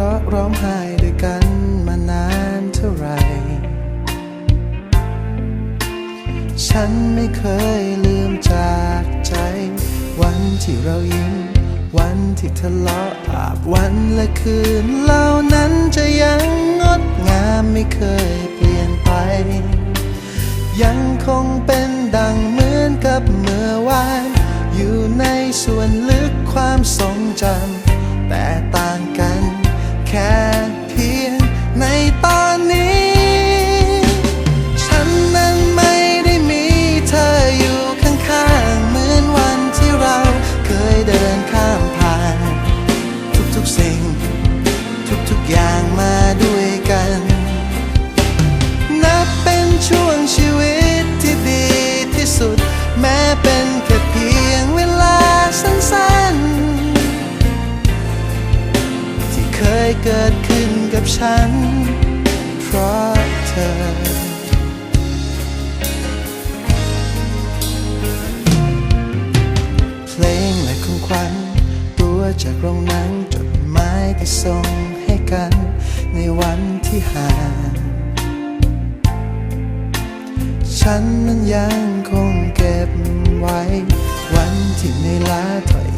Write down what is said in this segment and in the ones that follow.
เราะร้องไห้ด้วยกันมานานเท่าไร ฉันไม่เคยลืมจากใจ วันที่เรายิ้ม วันที่ทะเลาะภาพวันและคืนเหล่านั้นจะยังงดงามไม่เคย เกิดขึ้นกับฉัน เพราะเธอเพลงและของขวัญตัวจากโรงหนังจดหมายที่ส่งให้กัน ในวันที่ห่างฉันนั้นยังคงเก็บไว้ วันที่เหนื่ลาถอย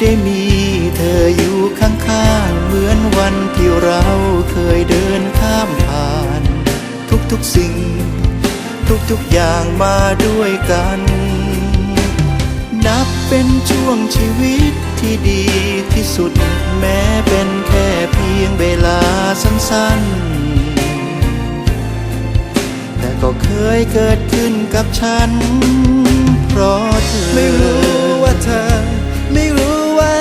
ได้มีเธออยู่ข้างๆ เหมือนวันที่เราเคยเดินข้ามผ่าน ทุกๆสิ่ง ทุกๆอย่างมาด้วยกัน นับเป็นช่วงชีวิตที่ดีที่สุด แม้เป็นแค่เพียงเวลาสั้นๆ แต่ก็เคยเกิดขึ้นกับฉัน เพราะเธอไม่รู้ว่าเธอ ไม่รู้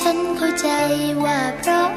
ฉันเข้าใจว่าเพราะ